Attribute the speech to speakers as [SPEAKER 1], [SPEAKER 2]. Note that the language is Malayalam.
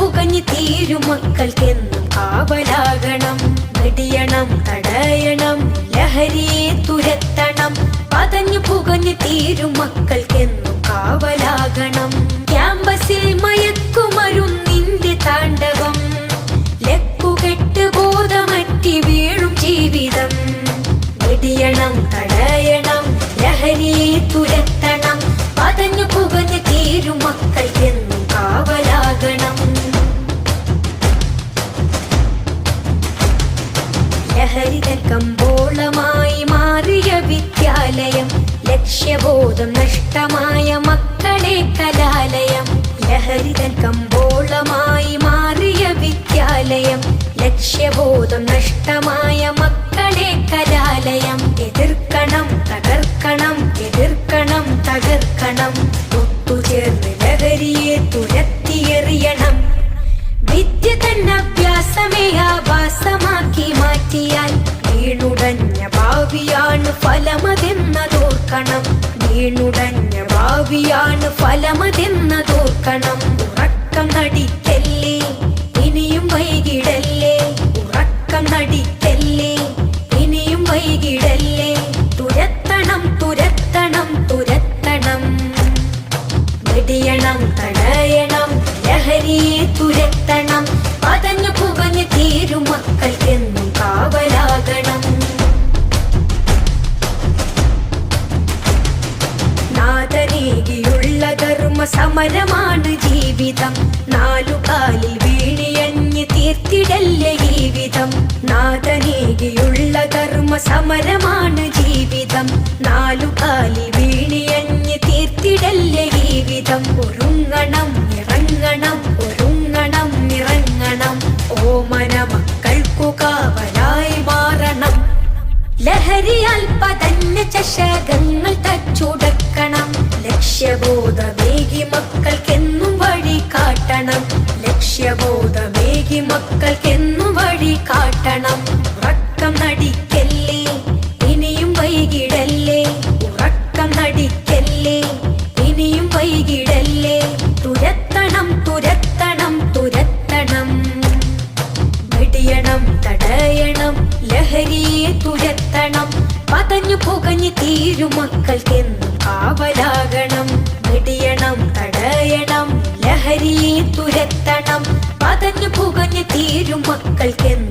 [SPEAKER 1] പുകഞ്ഞു തീരും മക്കൾക്കെന്നും കാവലാകണം വെടിയണം തടയണം ലഹരിയെ തുരത്തണം. പതഞ്ഞു പുകഞ്ഞു തീരും മക്കൾക്കെന്നും ലഹരിതൻ കമ്പോളമായി മാറിയ വിദ്യാലയം ലക്ഷ്യബോധം നഷ്ടമായ മക്കളെ കലാലയം. ലഹരിത കമ്പോളമായി മാറിയ വിദ്യാലയം ലക്ഷ്യബോധം നഷ്ടമായ മക്കളെ കലാലയം. എതിർക്കണം തകർക്കണം എതിർക്കണം തകർക്കണം. ഒത്തുചേർന്ന് ലഹരിയെ തുരത്തിയെറിയണം. വിദ്യ തന്നെ ഫലമതെന്നതോർക്കണം വീണുടഞ്ഞ ഭാവിയാണ് ഫലമതെന്നതോർക്കണം ഉറക്കം നടിക്കല്ലേ? ഇനിയും വൈകിടല്ലേ? ഉറക്കം നടിക്കല്ലേ? ഇനിയും വൈകിടല്ലേ? തുരത്തണം തുരത്തണം തുരത്തണം. വെടിയണം തടയണം ലഹരിയെ തുരത്തണം. പതഞ്ഞു പുകഞ്ഞു തീരും സമരമാണ് ജീവിതം. നാലു കാലിൽ വീണിയഞ്ഞ് തീർത്തിടല്ലേ ജീവിതം. നാഥനേകിയുള്ള ധർമ്മ സമരമാണ് ജീവിതം. നാലു കാലിൽ വീണിയഞ്ഞ് തീർത്തിടല്ലേ ജീവിതം. ഒരുങ്ങണം ഇറങ്ങണം ഒരുങ്ങണം ഇറങ്ങണം. ഓമന മക്കൾക്കു കാവലായി മാറണം. ലഹരിയാൽ പതഞ്ഞ ചഷകങ്ങൾ തച്ചുടക്കണം ലക്ഷ്യബോധമേകി മക്കൾക്കെന്നു വഴി കാട്ടണം. ഉറക്കം നടിക്കല്ലേ? ഇനിയും വൈകിടല്ലേ? ഉറക്കം നടിക്കല്ലേ? ഇനിയും വൈകിടല്ലേ? തുരത്തണം തുരത്തണം തുരത്തണം. വെടിയണം തടയണം ലഹരിയെ തുരത്തണം. പതഞ്ഞു പുകഞ്ഞു തീരും മക്കൾക്കെന്നും തടയണം ലഹരിയെ തുരത്തണം